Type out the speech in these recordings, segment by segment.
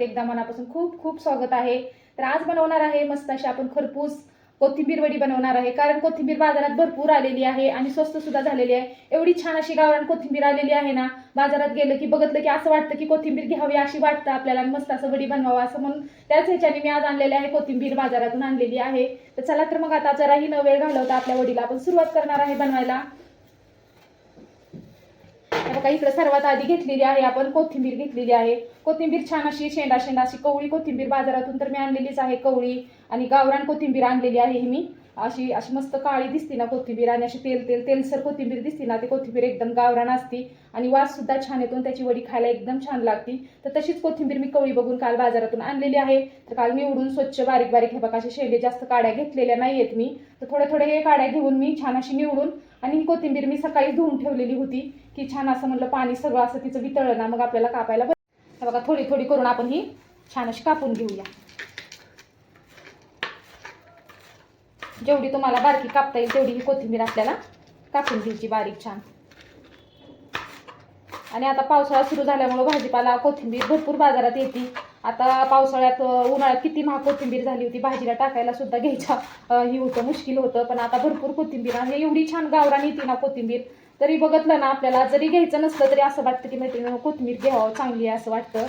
परत एकदा मनापासून खूप खूप स्वागत आहे. तर आज बनवणार आहे मस्त अशी आपण खरपूस कोथिंबीर वडी बनवणार आहे. कारण कोथिंबीर बाजारात भरपूर आलेली आहे आणि स्वस्त सुद्धा झालेली आहे. एवढी छान अशी गावरान कोथिंबीर आलेली आहे ना बाजारात गेलं की बघितलं की असं वाटतं की कोथिंबीर घ्यावी अशी वाटतं आपल्याला मस्त असं वडी बनवावं असं म्हणून त्याच ह्याच्याने मी आज आणलेली आहे कोथिंबीर बाजारातून आणलेली आहे. तर चला तर मग आता जराही न वेळ घालवता आपल्या वडीला आपण सुरुवात करणार आहे बनवायला. का बघा इकडे सर्वात आधी घेतलेली आहे आपण कोथिंबीर घेतलेली आहे. कोथिंबीर छान अशी शेंडा शेंडा अशी कवळी कोथिंबीर बाजारातून तर मी आणलेलीच आहे कवळी आणि गावरान कोथिंबीर आणलेली आहे ही मी. अशी अशी मस्त काळी दिसते ना कोथिंबीर आणि अशी तेल तेल तेलसर कोथिंबीर दिसते ना ती कोथिंबीर एकदम गावरान असती आणि वास सुद्धा छान येतो त्याची वडी खायला एकदम छान लागती. तर तशीच कोथिंबीर मी कवळी बघून काल बाजारातून आणलेली आहे. तर काल निवडून स्वच्छ बारीक बारीक हे बघा असे शेंडे जास्त काड्या घेतलेल्या नाही आहेत मी. तर थोडे थोडे हे काड्या घेऊन मी छान अशी निवडून आणि ही कोथिंबीर मी सकाळी धुवून ठेवलेली होती. की छान असं म्हणलं पाणी सगळं असं तिचं वितळलं ना मग आपल्याला कापायला बरं बघा थोडी थोडी करून आपण ही छान अशी कापून घेऊया. जेवढी तुम्हाला बारकी कापता येईल तेवढी ही कोथिंबीर आपल्याला कापून घ्यायची बारीक छान. आणि आता पावसाळा सुरू झाल्यामुळं भाजीपाला कोथिंबीर भरपूर बाजारात येते. आता पावसाळ्यात उन्हाळ्यात किती महाग कोथिंबीर झाली होती भाजीला टाकायला सुद्धा घ्यायचा ही होतं मुश्किल होतं. पण आता भरपूर कोथिंबीर आणि एवढी छान गावरान येते ना कोथिंबीर तरी बघितलं ना आपल्याला. जरी घ्यायचं नसलं तरी असं वाटतं की मैत्रिणी हो, कोथिंबीर घ्यावं चांगली आहे असं वाटतं.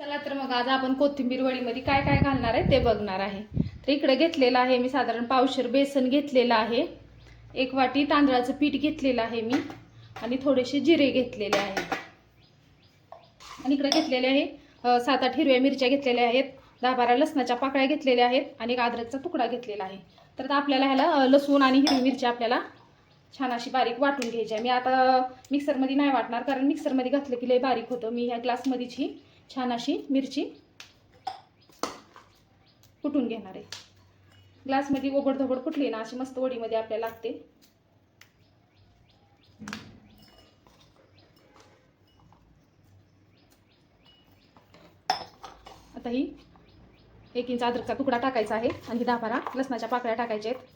चला तर मग आज आपण कोथिंबीर वडीमध्ये काय काय घालणार आहे ते बघणार आहे. तर इकडे घेतलेलं आहे मी साधारण पावशर बेसन घेतलेलं आहे. एक वाटी तांदळाचं पीठ घेतलेलं आहे मी. आणि थोडेसे जिरे घेतलेले आहे आणि इकडे घेतलेले आहे सात आठ हिरव्या मिरच्या घेतलेल्या आहेत. दहा बारा लसणाच्या पाकळ्या घेतलेल्या आहेत आणि एक अद्रकचा तुकडा घेतलेला आहे. तर आता आपल्याला ह्याला लसूण आणि हिरवी मिरची आपल्याला छान अशी बारीक वाटून घ्यायची आहे. मी आता मिक्सरमध्ये नाही वाटणार कारण मिक्सरमध्ये घातलं की लय बारीक होतं. मी ह्या ग्लासमध्येच ही छान अशी मिरची कुटून घेणार आहे. ग्लासमध्ये ओबडधोबड कुठली ना अशी मस्त वडीमध्ये आपल्याला लागते. आता ही एक इंच अद्रकचा तुकडा टाकायचा आहे आणि दहा बारा लसणाच्या पाकळ्या टाकायच्या आहेत.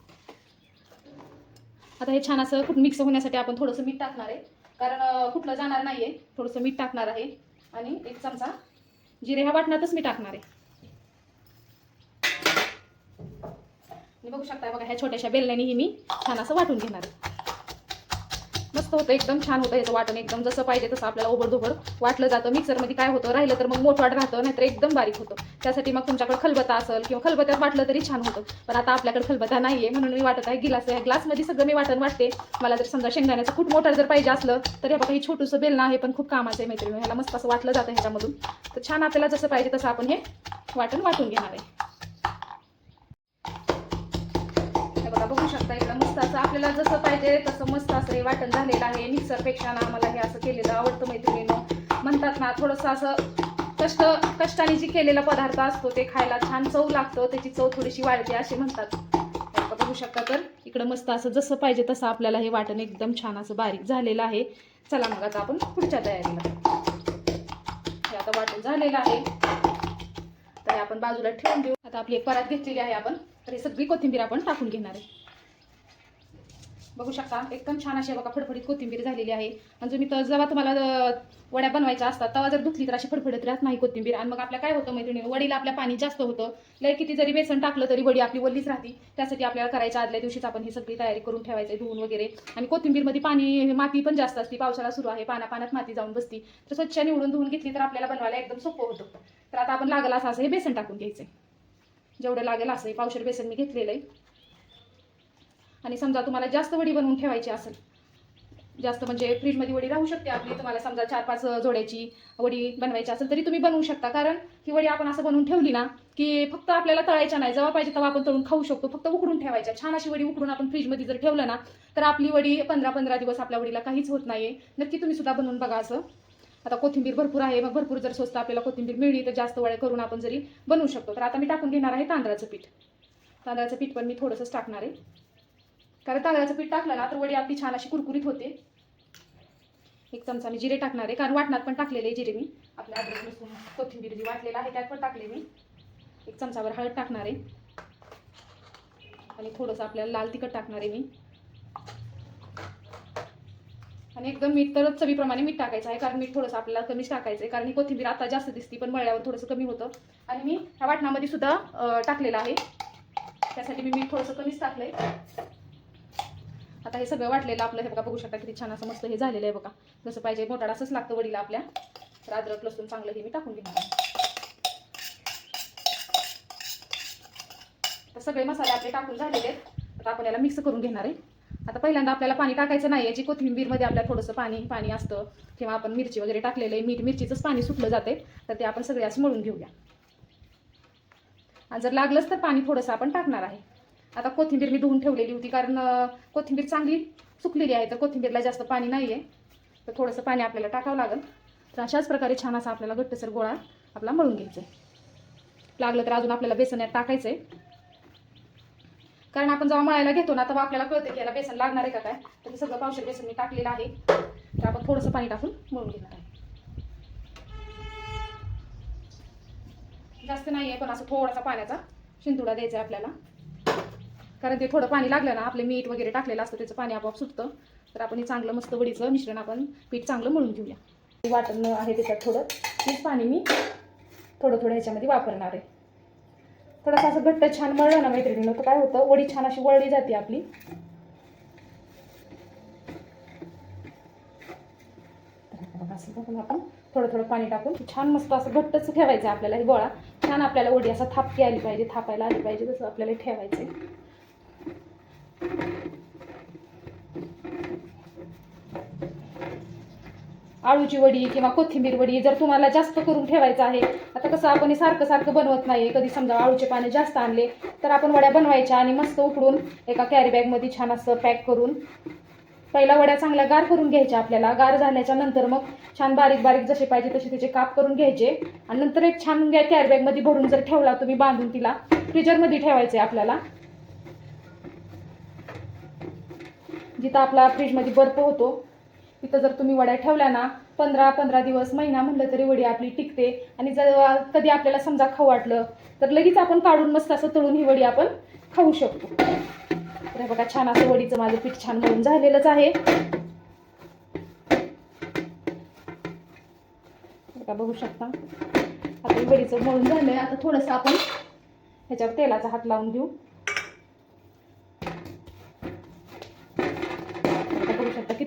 आता हे छान असं खूप मिक्स होण्यासाठी आपण थोडंसं मीठ टाकणार आहे. कारण कुठलं जाणार नाही आहे थोडंसं मीठ टाकणार आहे. आणि एक चमचा जिरे ह्या वाटणातच मी टाकणार आहे. बघू शकता बघा ह्या छोट्याशा बेलण्याने ही मी छान असं वाटून घेणार आहे. मस्त होतं एकदम छान होतं याचं वाटण एकदम जसं पाहिजे तसं आपल्याला ओबडधोबड वाटलं जातं. मिक्सरमध्ये काय होतं राहिलं तर मग मोठवाट राहतं नाहीतर एकदम बारीक होतं. त्यासाठी मग तुमच्याकडे खलबता असेल किंवा खलबत्यात वाटलं तरी छान होतं. पण आता आपल्याकडे खलबता नाही आहे म्हणून मी वाटत आहे गिलास आहे ग्लासमध्ये सगळं मी वाटण वाटते. मला जर समजा शेंगदाण्याचं खूप मोठं जर पाहिजे असलं तर हे बघा हे छोटूसं बेलणं आहे पण खूप कामाचं आहे मैत्रिणी. ह्याला मस्त असं वाटलं जातं ह्याच्यामधून. तर छान आपल्याला जसं पाहिजे तसं आपण हे वाटण वाटून घेणार आहे. बघू शकता इकडं मस्त असं आपल्याला जसं पाहिजे तसं मस्त असं हे वाटण झालेलं आहे. मिक्सरपेक्षा ना आम्हाला हे असं केलेलं आवडतं मैत्रिणीनं. म्हणतात ना थोडंसं असं कष्ट कष्टाने जी केलेला पदार्थ असतो ते खायला छान चव लागतं. त्याची चव थोडीशी वाढते असे म्हणतात. बघू शकता तर इकडं मस्त असं जसं पाहिजे तसं आपल्याला हे वाटण एकदम छान असं बारीक झालेलं आहे. चला मग आता आपण पुढच्या तयारीला हे आता वाटण झालेलं आहे. तर आपण बाजूला ठेवून देऊ. आता आपली एक परात घेतलेली आहे आपण. तर हे सगळी कोथिंबीर आपण टाकून घेणार आहे. बघू शकता. एकदम छान अशी बघा फडफडीत कोथिंबीर झालेली आहे. आणि तुम्ही तर जेव्हा तुम्हाला वड्या बनवायच्या असतात तेव्हा जर धुतली तर अशी फडफडत राहत नाही कोथिंबीर. आणि मग आपल्या काय होतं मैत्रिणी वडीला आपल्या पाणी जास्त होतं. लय किती जरी बेसन टाकलं तरी वडी आपली वल्लीच राहते. त्यासाठी आपल्याला करायच्या आदल्या दिवशीच आपण ही सगळी तयारी करून ठेवायची धुवून वगैरे. आणि कोथिंबीरमध्ये पाणी माती पण जास्त असते. पावसाळा सुरू आहे पाना पाण्यात माती जाऊन बसती. तर स्वच्छ निवडून धुवून घेतली तर आपल्याला बनवायला एकदम सोपं होतं. तर आता आपण लागलं असं असं हे बेसन टाकून घ्यायचं जेवढं लागेल असं हे पावशर बेसन मी घेतलेलं आहे. आणि समजा तुम्हाला जास्त वडी बनवून ठेवायची असेल जास्त म्हणजे फ्रीजमध्ये वडी राहू शकते आपली. तुम्हाला समजा चार पाच जोड्याची वडी बनवायची असेल तरी तुम्ही बनवू शकता. कारण ही वडी आपण असं बनवून ठेवली ना की फक्त आपल्याला तळायच्या नाही. जेव्हा पाहिजे तेव्हा आपण तळून खाऊ शकतो. फक्त उकडून ठेवायच्या. छान अशी वडी उकडून आपण फ्रीजमध्ये जर ठेवलं ना तर आपली वडी पंधरा पंधरा दिवस आपल्या वडीला काहीच होत नाही नक्की तुम्ही सुद्धा बनवून बघा असं. आता कोथिंबीर भरपूर आहे. मग भरपूर जर स्वस्त आपल्याला कोथिंबीर मिळली तर जास्त वड्या करून आपण जरी बनवू शकतो. तर आता मी टाकून घेणार आहे तांदळाचं पीठ. तांदळाचं पीठ पण मी थोडंसंच टाकणार आहे. कारण तांदळाचं पीठ टाकलं ना तर वडी आपली छान अशी कुरकुरीत होते. एक चमचा मी जिरे टाकणार आहे कारण वाटणात पण टाकलेले आहे जिरे मी. आपल्या अद्रक लसूण कोथिंबीर जी वाटलेलं आहे त्यात पण टाकले मी. एक चमचावर हळद टाकणार आहे. आणि थोडंसं आपल्याला लाल तिखट टाकणार आहे मी. आणि एकदम मीठ तर चवीप्रमाणे मीठ टाकायचं आहे कारण मीठ थोडंसं आपल्याला कमीच टाकायचं आहे कारण ही कोथिंबीर आता जास्त दिसती पण मळल्यावर थोडंसं कमी होतं. आणि मी ह्या वाटणामध्ये सुद्धा टाकलेलं आहे. त्यासाठी मी मीठ थोडंसं कमीच टाकलं आहे आता हे सगळं वाटलेलं आपलं हे बघा बघू शकता किती छान असं मस्त हे झालेलं आहे बघा. जसं पाहिजे मोठाड असंच लागतं वडीला आपल्या. तर अद्रक लसूण चांगलं हे मी टाकून घेणार आहे. तर सगळे मसाले आपले टाकून झालेले आहेत. आता आपण याला मिक्स करून घेणार आहे. आता पहिल्यांदा आपल्याला पाणी टाकायचं नाही आहे जी कोथिंबीरमध्ये आपल्याला थोडंसं पाणी पाणी असतं किंवा आपण मिरची वगैरे टाकलेलं आहे मीठ मिरचीचंच पाणी सुटलं जाते तर ते आपण सगळे असं मळून घेऊया. आणि जर लागलंच तर पाणी थोडंसं आपण टाकणार आहे. आता कोथिंबीर मी धुवून ठेवलेली होती कारण कोथिंबीर चांगली सुकलेली आहे तर कोथिंबीरला जास्त पाणी नाही आहे तर थोडंसं पाणी आपल्याला टाकावं लागेल. तर अशाच प्रकारे छान असा आपल्याला घट्टसर गोळा आपला मळून घ्यायचा आहे लागलं तर अजून आपल्याला बेसन यात टाकायचं आहे कारण आपण जेव्हा मळायला घेतो ना तेव्हा आपल्याला कळतं की याला बेसन लागणार आहे का काय? तर हे सगळं पावशे बेसन मी टाकलेलं आहे. तर आपण थोडंसं पाणी टाकून मळून घेणार आहे. जास्त नाही आहे पण असं थोडासा पाण्याचा शिंतुडा द्यायचा आहे आपल्याला. कारण ते थोडं पाणी लागलं ना आपले मीठ वगैरे टाकलेलं असतं त्याचं पाणी आपोआप सुटतं. तर आपण हे चांगलं मस्त वडीचं मिश्रण आपण पीठ चांगलं मळून घेऊया. वाटण आहे त्याच्यात थोडं. तेच पाणी मी थोडं थोडं ह्याच्यामध्ये वापरणार आहे. थोडंसं असं घट्ट छान मळलं ना मैत्रिणीनं तर काय होतं वडी छान अशी वळली जाते आपली. असं बघून आपण थोडं थोडं पाणी टाकून छान मस्त असं घट्टच ठेवायचं आहे आपल्याला हे गोळा. छान आपल्याला वडी असा थापकी आली पाहिजे थापायला आली पाहिजे तसं आपल्याला ठेवायचं आळूची वडी किंवा कोथिंबीर वडी जर तुम्हाला जास्त करून ठेवायचं आहे आता कसं आपण सारखं सारखं बनवत नाही कधी समजा आळूचे पाने जास्त आणले तर आपण वड्या बनवायच्या आणि मस्त उकडून एका कॅरी बॅगमध्ये छान असं पॅक करून पहिला वड्या चांगल्या गार करून घ्यायच्या आपल्याला. गार झाल्याच्यानंतर मग छान बारीक बारीक जसे पाहिजे तसे त्याचे काप करून घ्यायचे. आणि नंतर एक छान कॅरी बॅगमध्ये भरून जर ठेवला तुम्ही बांधून तिला फ्रीजरमध्ये ठेवायचे आपल्याला. जिथं आपला फ्रीजमध्ये बर्फ होतो तिथं जर तुम्ही वड्या ठेवल्या ना पंधरा पंधरा दिवस महिना म्हणलं तरी वडी आपली टिकते. आणि जर कधी आपल्याला समजा खाऊ वाटलं तर लगेच आपण काढून मस्त असं तळून ही वडी आपण खाऊ शकतो. तर हे बघा छान असं वडीचं माझं पीठ छान मळून झालेलंच आहे. बघा बघू शकता. आता वडीचं मळून झालंय. आता थोडंसं आपण ह्याच्यावर तेलाचा हात लावून घेऊ.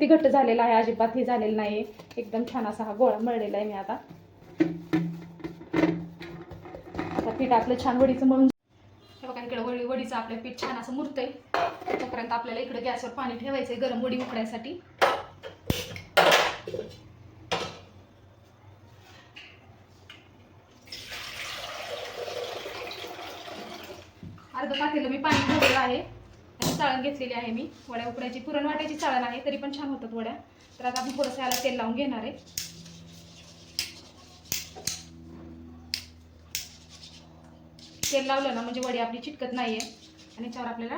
किती घट्ट झालेला आहे अजिबात हे झालेलं नाही एकदम छान असा हा गोळा मळलेला आहे मी आता. आता पीठ आपलं छान वडीचं म्हणून बघा इकडे वडी वडीचं आपलं पीठ छान असं मुरतंय. तोपर्यंत आपल्याला इकडे गॅसवर पाणी ठेवायचंय गरम वडी उकडायसाठी. अर्ध पातेलं मी पाणी ठेवलेलं आहे. चाळण घेतलेली आहे मी. वड्या उकडायची. पुरण वाटायची चाळण आहे तरी पण छान होतात वड्या. तर आता आपण थोडंसं याला तेल लावून घेणार आहे. तेल लावलं ना म्हणजे वडी आपली चिटकत नाहीये. आणि चार आपल्याला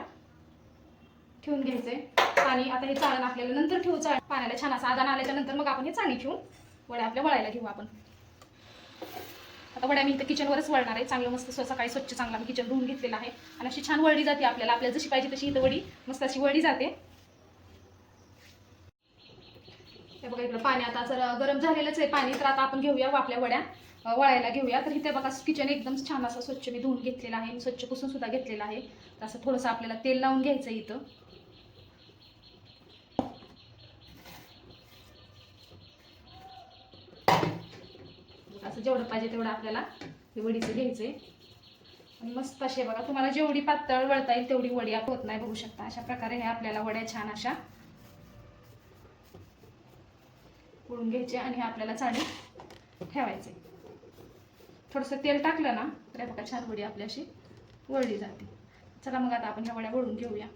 ठेवून घ्यायचंय. पाणी आता हे चाळण आपल्याला नंतर ठेवू चाळ. पाण्याला छान असं आदान आल्याच्यानंतर मग आपण हे चाणी ठेवून वड्या आपल्या वळायला घेऊ आपण. आता वड्या मी इथं किचनवरच वळणार आहे. चांगलं मस्त सकाळी स्वच्छ चांगला मी किचन धुवून घेतलेलं आहे. आणि अशी छान वळली जाते आपल्याला. आपल्याला जशी पाहिजे तशी इथं वडी मस्त अशी वळली जाते. हे बघा इकडं पाणी आता जर गरम झालेलंच आहे पाणी तर आता आपण घेऊया आपल्या वड्या. वळायला घेऊया. तर इथे बघा किचन एकदम छान असं स्वच्छ मी धुवून घेतलेलं आहे. स्वच्छ पुसून सुद्धा घेतलेलं आहे. तर असं थोडंसं आपल्याला तेल लावून घ्यायचं इथं. असं जेवढं पाहिजे तेवढं आपल्याला हे वडीचं घ्यायचं आहे आणि मस्त असे बघा तुम्हाला जेवढी पातळ वळता येईल तेवढी वडी आप- होत नाही बघू शकता. अशा प्रकारे हे आपल्याला वड्या छान अशा वळून घ्यायचे आणि हे आपल्याला चाळी ठेवायचे. थोडंसं तेल टाकलं ना तर बघा छान वडी आपल्या अशी वळली जाते. चला मग आता आपण ह्या वड्या वळून घेऊया.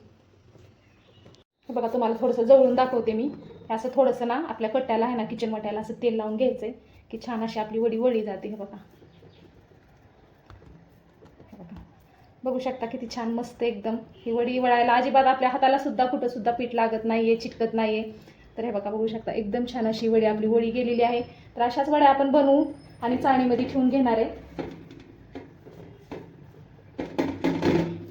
बघा तुम्हाला थोडंसं जवळून दाखवते मी. असं थोडंसं ना आपल्या कट्ट्याला आहे ना किचन वाट्याला असं तेल लावून घ्यायचं आहे की छान अशी आपली वडी वळली जाते हे बघा. बघा. बघू शकता किती छान मस्त एकदम. ही वडी वळायला अजिबात आपल्या हाताला सुद्धा कुठं सुद्धा पीठ लागत नाहीये चिटकत नाहीये. तर हे बघा बघू शकता एकदम छान अशी वडी आपली वडी गेलेली आहे. तर अशाच वड्या आपण बनवू आणि चाळणीमध्ये ठेवून घेणार आहे.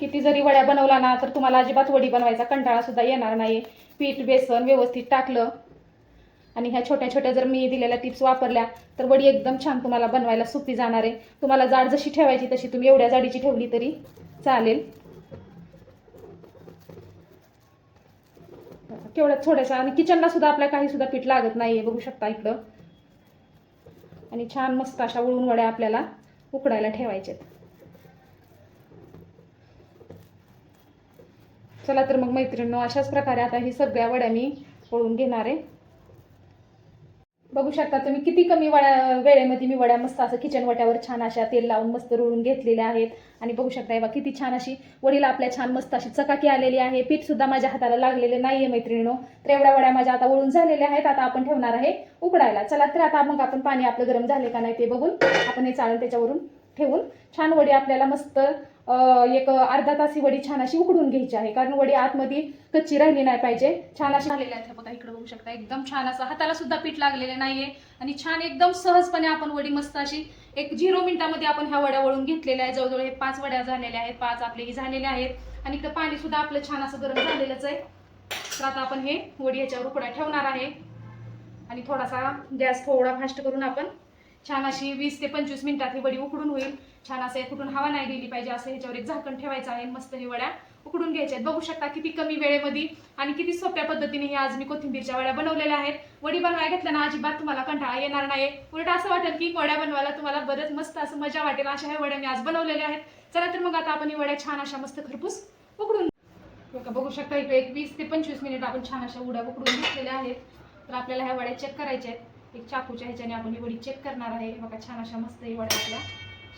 किती जरी वड्या बनवला ना तर तुम्हाला अजिबात वडी बनवायचा कंटाळा सुद्धा येणार नाही पीठ बेसन व्यवस्थित टाकलं आणि ह्या छोट्या छोट्या जर मी दिलेल्या टिप्स वापरल्या तर वडी एकदम छान तुम्हाला बनवायला सोपी जाणार आहे. तुम्हाला जाड जशी ठेवायची तशी तुम्ही एवढ्या जाडीची ठेवली तरी चालेल. केवढ्या थोड्याशा आणि किचनला सुद्धा आपल्या काही सुद्धा पीठ लागत नाही आहे बघू शकता इकडं. आणि छान मस्त अशा वळून वड्या आपल्याला उकडायला ठेवायच्यात. चला तर मग मैत्रिणींनो अशाच प्रकारे आता ही सगळ्या वड्या मी वळून घेणार आहे. बघू शकता तुम्ही किती कमी वड्या वेळेमध्ये मी वड्या मस्त असं किचन वट्यावर छान अशा तेल लावून मस्त रुळून घेतलेल्या आहेत. आणि बघू शकता हे किती छान अशी वडीला आपल्या छान मस्त अशी चकाकी आलेली आहे. पीठसुद्धा माझ्या हाताला लागलेले नाही आहे मैत्रिणीनो. तर एवढ्या वड्या माझ्या आता वळून झालेल्या आहेत. आता आपण ठेवणार आहे उकडायला. चला तर आता मग आपण पाणी आपलं गरम झाले का नाही ते बघून आपण हे चाळण त्याच्यावरून ठेवून छान वडी आपल्याला मस्त एक अर्धा तास ही वडी छान अशी उकडून घ्यायची आहे. कारण वडी आतमध्ये कच्ची राहिली नाही पाहिजे. छान अशी झालेली आहेत बघा इकडे बघू शकता. एकदम छान असं हाताला सुद्धा पीठ लागलेले नाहीये. आणि छान एकदम सहजपणे आपण वडी मस्त अशी एक झिरो मिनिटामध्ये आपण ह्या वड्या वळून घेतलेल्या आहेत. जवळजवळ हे पाच वड्या झालेल्या आहेत. पाच आपले ही झालेल्या आहेत. आणि इकडे पाणी सुद्धा आपलं छान असं गरम झालेलंच आहे. तर आता आपण हे वडी याच्यावर उकड्या ठेवणार आहे. आणि थोडासा गॅस थोडा फास्ट करून आपण छान अशी वीस ते पंचवीस मिनिटात ही वडी उकडून होईल. छान असं कुठून हवा नाही गेली पाहिजे असं ह्याच्यावर एक झाकण ठेवायचं आहे. मस्त ही वड्या उकडून घ्यायच्या आहेत. बघू शकता किती कमी वेळेमध्ये आणि किती सोप्या पद्धतीने ही आज मी कोथिंबीरच्या वड्या बनवलेल्या आहेत. वडी बनवायला घेतल्या ना अजिबात तुम्हाला कंटाळा येणार नाही. उलट असं वाटेल की वड्या बनवायला तुम्हाला बरंच मस्त असं मजा वाटेल. अशा ह्या वड्या मी आज बनवलेल्या आहेत. चला तर मग आता आपण ही वड्या छान अशा मस्त खरपूस उकडून बघू शकता इकडे एक वीस ते पंचवीस मिनिट आपण छान अशा उड्या उकडून घेतलेल्या आहेत. तर आपल्याला ह्या वड्या चेक करायच्या आहेत. एक चाकूच्या ह्याच्याने आपण ही वडी चेक करणार आहे. बघा छान अशा मस्त ही वड्या आपल्या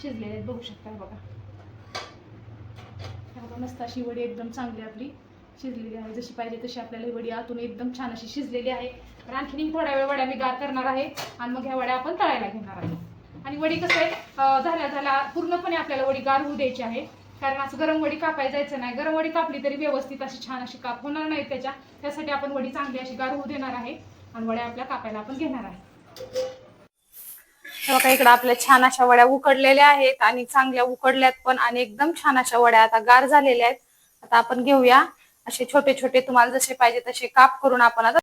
शिजलेल्या आहेत. बघू शकता बघा. बघा मस्त अशी वडी एकदम चांगली आपली शिजलेली आहे. जशी पाहिजे तशी आपल्याला ही वडी आतून एकदम छान अशी शिजलेली आहे. तर आणखीन थोड्या वेळ वड्या मी गार करणार आहे आणि मग ह्या वड्या आपण तळायला घेणार आहे. आणि वडी कसं आहे झाल्या झाल्या पूर्णपणे आपल्याला वडी गार होऊ द्यायची आहे. कारण असं गरम वडी कापायला जायचं नाही. गरम वडी कापली तरी व्यवस्थित अशी छान अशी काप होणार नाही त्याच्या. त्यासाठी आपण वडी चांगली अशी गार होऊ देणार आहे. आणि वड्या आपल्या कापायला आपण घेणार आहे. बघा इकडे आपल्या छान अशा वड्या उकडलेल्या आहेत आणि चांगल्या उकडल्यात पण आणि एकदम छान अशा वड्या आता गार झालेल्या आहेत. आता आपण घेऊया. असे छोटे छोटे तुम्हाला जसे पाहिजे तसे काप करून आपण आता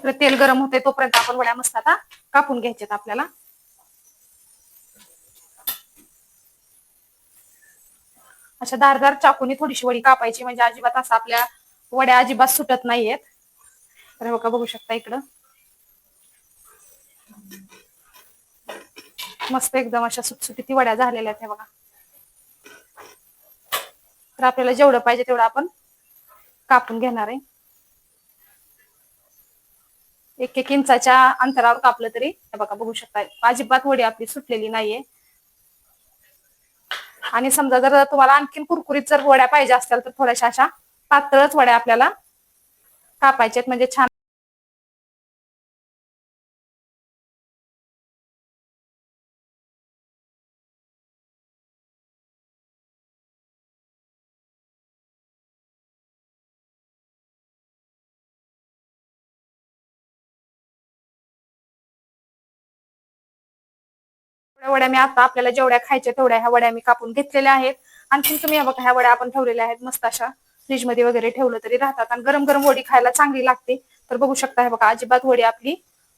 तिकडे तेल गरम होते तोपर्यंत आपण वड्या मस्त आता कापून घ्यायच्यात आपल्याला. अशा धारदार चाकूनी थोडीशी वडी कापायची म्हणजे अजिबात असं आपल्या वड्या अजिबात सुटत नाहीयेत. तर बघा बघू शकता इकडं. मस्त एकदम अशा सुटसुटीत वड्या झालेल्या आहेत हे बघा. तर आपल्याला जेवढं पाहिजे तेवढं आपण कापून घेणार आहे. एक एक इंचाच्या अंतरावर कापलं तरी हे बघा बघू शकता अजिबात वडी आपली सुटलेली नाहीये. आणि समजा जर तुम्हाला आणखीन कुरकुरीत जर वड्या पाहिजे असतील तर थोड्याशा अशा पातळच वड्या आपल्याला कापायच्यात म्हणजे छान एवढ्या वड्या मी आता आपल्याला जेवढ्या खायच्या तेवढ्या ह्या वड्या मी कापून घेतलेल्या आहेत. आणखी तुम्ही या बघा ह्या वड्या आपण ठेवलेल्या आहेत मस्त अशा फ्रीजमध्ये वगैरे ठेवलं तरी राहतात. आणि गरम गरम वडी खायला चांगली लागते. तर बघू शकता हे बघा अजिबात वडी आपली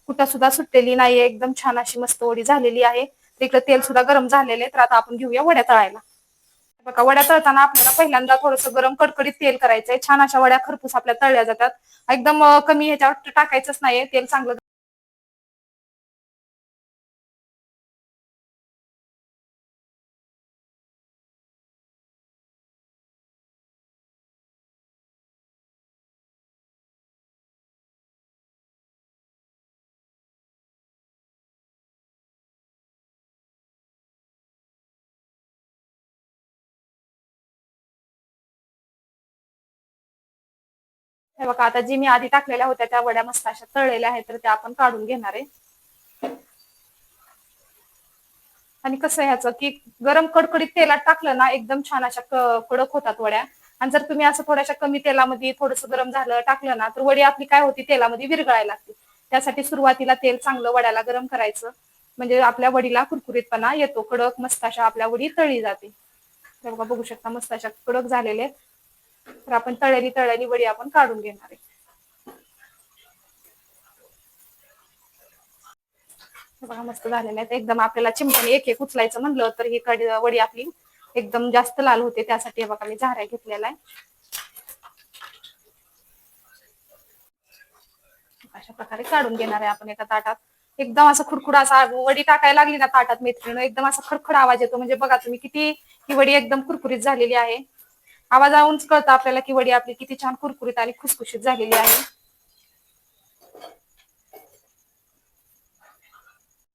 कुठं सुद्धा सुटलेली नाहीये. एकदम छान अशी मस्त वडी झालेली आहे. तर इकडे तेल सुद्धा गरम झालेले तर आता आपण घेऊया वड्या तळायला. हे बघा वड्या तळताना आपल्याला पहिल्यांदा थोडस गरम कडकडीत तेल करायचंय. छान अशा वड्या खरपूस आपल्या तळल्या जातात. एकदम कमी ह्याच्यावर टाकायचंच नाहीये. तेल चांगलं हे बघा आता जी मी आधी टाकलेल्या होत्या त्या वड्या मस्त अशा तळलेल्या आहेत तर त्या आपण काढून घेणार आहे. आणि कसं ह्याचं की गरम कडकडीत तेलात टाकलं ना एकदम छान अशा कडक होतात वड्या. आणि जर तुम्ही असं थोड्याशा कमी तेलामध्ये थोडंसं गरम झालं टाकलं ना तर वडी आपली काय होती तेलामध्ये विरघळायला लागते. त्यासाठी सुरुवातीला तेल चांगलं वड्याला गरम करायचं. म्हणजे आपल्या वडीला कुरकुरीतपणा येतो कडक मस्त अशा आपल्या वडी तळली जाते. बघा बघू शकता मस्त अशा कडक झालेले आहेत. तर आपण तळ्यानी तळ्यानी वडी आपण काढून घेणार आहे. बघा मस्त झालेलं आहे. एकदम आपल्याला चिमट्याने एक एक उचलायचं म्हणलं तर ही कडी वडी आपली एकदम जास्त लाल होते. त्यासाठी बघा मी झाऱ्या घेतलेला आहे. अशा प्रकारे काढून घेणार आहे आपण एका ताटात. एकदम असं खुडखुड असा वडी टाकायला लागली ना ताटात मैत्रिणी एकदम असा खडखड आवाज येतो. म्हणजे बघा तुम्ही किती ही वडी एकदम कुरकुरीत झालेली आहे. आवाजावरूनच कळतं आपल्याला की वडी आपली किती छान कुरकुरीत आणि खुसखुशीत झालेली आहे.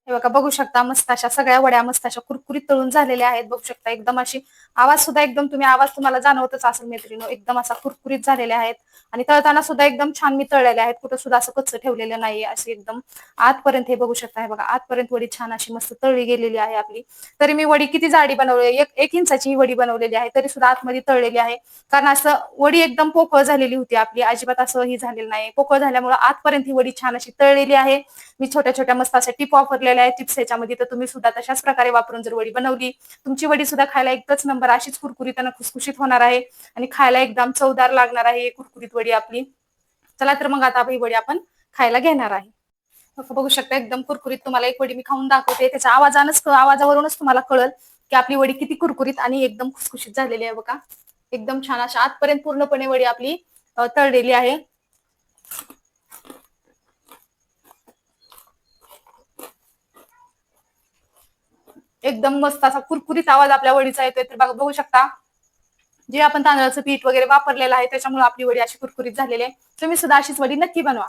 हे बघा बघू शकता मस्त अशा सगळ्या वड्या मस्त अशा कुरकुरीत तळून झालेल्या आहेत. बघू शकता एकदम अशी आवाज सुद्धा एकदम तुम्ही आवाज तुम्हाला जाणवतच असेल मैत्रिणी एकदम असा कुरकुरीत झालेल्या आहेत. आणि तळताना सुद्धा एकदम छान मी तळलेल्या आहेत. कुठं सुद्धा असं कच्चं ठेवलेलं नाही असे एकदम आतपर्यंत हे बघू शकता हे बघा आतपर्यंत वडी छान अशी मस्त तळली गेलेली आहे आपली. तरी मी वडी किती जाडी बनवली एक एक इंचाची ही वडी बनवलेली आहे तरी सुद्धा आतमध्ये तळलेली आहे. कारण असं वडी एकदम पोकळ झालेली होती आपली. अजिबात असं ही झालेलं नाही. पोकळ झाल्यामुळे आतपर्यंत ही वडी छान अशी तळलेली आहे. मी छोट्या छोट्या मस्त अशा टिप वापरलेल्या आहेत टिप्स याच्यामध्ये तर तुम्ही सुद्धा तशाच प्रकारे वापरून जर वडी बनवली तुमची वडी सुद्धा खायला एकच नंबर अशीच कुरकुरीत आणि खुसखुशीत होणार आहे आणि खायला एकदम चवदार लागणार आहे कुरकुरीत वडी आपली. चला तर मग आता ही वडी आपण खायला घेणार आहे. बघू शकता एकदम कुरकुरीत तुम्हाला एक वडी मी खाऊन दाखवते. त्याच्या आवाजानच आवाजावरूनच तुम्हाला कळल की आपली वडी किती कुरकुरीत आणि एकदम खुसखुशीत झालेली आहे बघा. एकदम छान अशा आतपर्यंत पूर्णपणे वडी आपली तळलेली आहे. एकदम मस्त असा कुरकुरीत आवाज आपल्या वडीचा येतोय. तर बघा बघू शकता. जे आपण तांदळाचं पीठ वगैरे वापरलेलं आहे त्याच्यामुळे आपली वडी अशी कुरकुरीत झालेली आहे. तुम्ही सुद्धा अशीच वडी नक्की बनवा.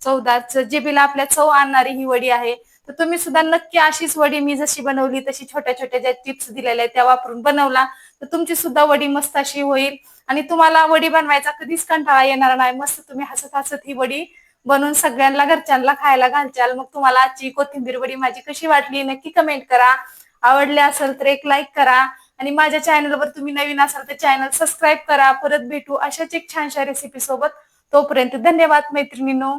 चौदार जेबीला आपल्या चव आणणारी ही वडी आहे. तर तुम्ही सुद्धा नक्की अशीच वडी मी जशी बनवली तशी छोट्या छोट्या ज्या टिप्स दिलेल्या आहेत त्या वापरून बनवला. तर तुमची सुद्धा वडी मस्त अशी होईल. आणि तुम्हाला वडी बनवायचा कधीच कंटाळा येणार नाही. मस्त तुम्ही हसत हसत ही वडी बनवून सगळ्यांना घरच्यांना खायला घालचाल. मग तुम्हाला आजची कोथिंबीर वडी माझी कशी वाटली नक्की कमेंट करा. आवडले असेल तर एक लाईक करा. आणि माझ्या चॅनलवर तुम्ही नवीन असाल तर चॅनल सबस्क्राईब करा. परत भेटू अशाच एक छानशा रेसिपी सोबत. तोपर्यंत धन्यवाद मैत्रिणींनो.